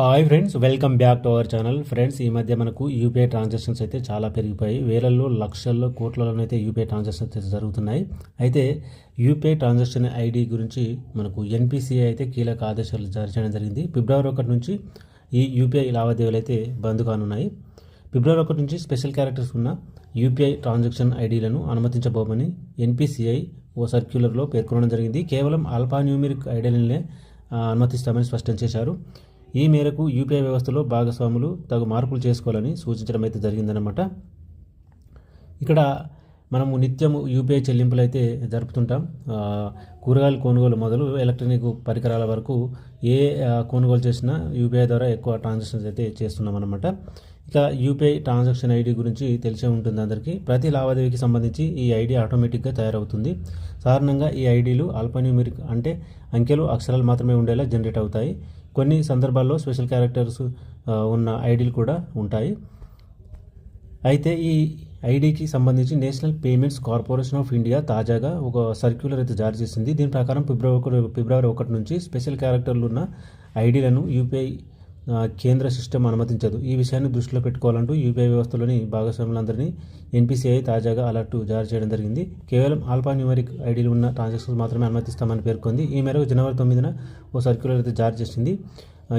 Hi friends welcome back to our channel. Friends ఈ మధ్య మనకు యూపీఐ ట్రాన్సాక్షన్స్ అయితే చాలా పెరిగిపోయాయి. వేలల్లో లక్షల్లో కోట్లలోనైతే అయితే యూపీఐ ట్రాన్సాక్షన్స్ అయితే జరుగుతున్నాయి. అయితే యూపీఐ ట్రాన్సాక్షన్ ఐడి గురించి మనకు ఎన్పిసిఐ అయితే కీలక ఆదేశాలు జారీ చేయడం జరిగింది. ఫిబ్రవరి ఒకటి నుంచి ఈ యూపీఐ లావాదేవీలు అయితే బంద్ కానున్నాయి. ఫిబ్రవరి ఒకటి నుంచి స్పెషల్ క్యారెక్టర్స్ ఉన్న యూపీఐ ట్రాన్సాక్షన్ ఐడీలను అనుమతించబోమని ఎన్పిసిఐ ఓ సర్క్యులర్లో పేర్కొనడం జరిగింది. కేవలం ఆల్ఫాన్యూమిరిక్ ఐడీలనే అనుమతిస్తామని స్పష్టం చేశారు. ఈ మేరకు యూపీఐ వ్యవస్థలో భాగస్వాములు తగు మార్పులు చేసుకోవాలని సూచించడం అయితే జరిగిందనమాట ఇక్కడ మనము నిత్యము యూపీఐ చెల్లింపులు అయితే జరుపుతుంటాం. కూరగాయలు కూరగాయల కొనుగోలు మొదలు ఎలక్ట్రానిక్ పరికరాల వరకు ఏ కొనుగోలు చేసినా యూపీఐ ద్వారా ఎక్కువ ట్రాన్సాక్షన్స్ అయితే చేస్తున్నాం అనమాట ఇక యూపీఐ ట్రాన్సాక్షన్ ఐడి గురించి తెలిసే ఉంటుంది అందరికీ. ప్రతి లావాదేవీకి సంబంధించి ఈ ఐడి ఆటోమేటిక్గా తయారవుతుంది. సాధారణంగా ఈ ఐడీలు ఆల్ఫాన్యూమెరిక్ అంటే అంకెలు అక్షరాలు మాత్రమే ఉండేలా జనరేట్ అవుతాయి. కొన్ని సందర్భాల్లో స్పెషల్ క్యారెక్టర్స్ ఉన్న ఐడీలు కూడా ఉంటాయి. అయితే ఈ ఐడికి సంబంధించి National Payments Corporation of India తాజాగా ఒక సర్క్యులర్ అయితే జారీ చేసింది. దీని ప్రకారం ఫిబ్రవరి ఫిబ్రవరి ఒకటి నుంచి స్పెషల్ క్యారెక్టర్లు ఉన్న ఐడీలను యూపీఐ కేంద్ర సిస్టమ్ అనుమతించదు. ఈ విషయాన్ని దృష్టిలో పెట్టుకోవాలంటూ యూపీఐ వ్యవస్థలోని భాగస్వాములందరినీ ఎన్పిసిఐ తాజాగా అలర్ట్ జారీ చేయడం జరిగింది. కేవలం ఆల్ఫా న్యూమరిక్ ఐడీలు ఉన్న ట్రాన్సాక్షన్స్ మాత్రమే అనుమతిస్తామని పేర్కొంది. ఈ మేరకు జనవరి తొమ్మిదిన ఓ సర్క్యులర్ అయితే జారీ చేసింది.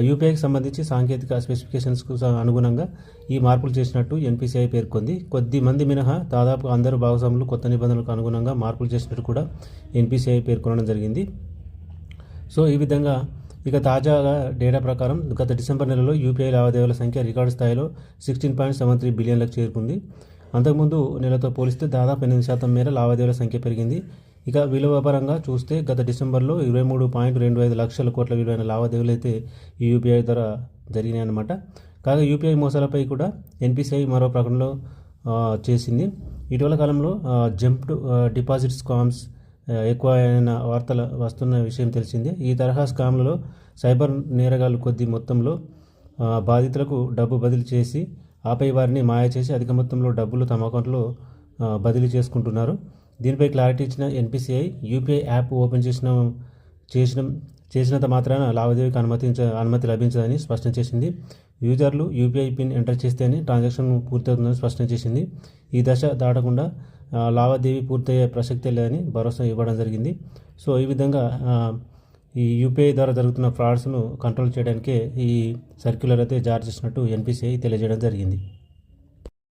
యూపీఐకి సంబంధించి సాంకేతిక స్పెసిఫికేషన్స్కు అనుగుణంగా ఈ మార్పులు చేసినట్టు ఎన్పిసిఐ పేర్కొంది. కొద్ది మంది మినహా దాదాపు అందరు భాగస్వాములు కొత్త నిబంధనలకు అనుగుణంగా మార్పులు చేసినట్టు కూడా ఎన్పిసిఐ పేర్కొనడం జరిగింది. సో ఈ విధంగా ఇక తాజాగా డేటా ప్రకారం గత డిసెంబర్ నెలలో యూపీఐ లావాదేవీల సంఖ్య రికార్డు స్థాయిలో సిక్స్టీన్ పాయింట్ సెవెన్ త్రీ బిలియన్లకు చేరుకుంది. అంతకుముందు నెలతో పోలిస్తే దాదాపు ఎనిమిది శాతం మేర లావాదేవీల సంఖ్య పెరిగింది. ఇక విలువ పరంగా చూస్తే గత డిసెంబర్లో ఇరవై మూడు పాయింట్ రెండు ఐదు లక్షల కోట్ల విలువైన లావాదేవీలు అయితే ఈ యూపీఐ ద్వారా జరిగినాయి అన్నమాట కాగా యూపీఐ మోసాలపై కూడా ఎన్పిసిఐ మరో ప్రకటనలో చేసింది. ఇటీవల కాలంలో జంప్డ్ డిపాజిట్ స్కామ్స్ ఎక్కువ అయిన వార్తలు వస్తున్న విషయం తెలిసిందే. ఈ తరహా స్కామ్లలో సైబర్ నేరగాళ్ళు కొద్ది మొత్తంలో బాధితులకు డబ్బు బదిలీ చేసి ఆపై వారిని మాయ చేసి అధిక మొత్తంలో డబ్బులు తమ అకౌంట్లో బదిలీ చేసుకుంటున్నారు. దీనిపై క్లారిటీ ఇచ్చిన ఎన్పిసిఐ యూపీఐ యాప్ ఓపెన్ చేసిన చేసిన చేసినంత మాత్రాన లావాదేవీకి అనుమతించ అనుమతి లభించదని స్పష్టం చేసింది. యూజర్లు యూపీఐ పిన్ ఎంటర్ చేస్తేనే ట్రాన్సాక్షన్ పూర్తవుతుందని స్పష్టం చేసింది. ఈ దశ దాటకుండా లావాదేవీ పూర్తయ్యే ప్రసక్తే లేదని భరోసా ఇవ్వడం జరిగింది. సో ఈ విధంగా ఈ యూపీఐ ద్వారా జరుగుతున్న ఫ్రాడ్స్ను కంట్రోల్ చేయడానికే ఈ సర్క్యులర్ అయితే జారీ చేసినట్టు ఎన్పిసిఐ తెలియజేయడం జరిగింది.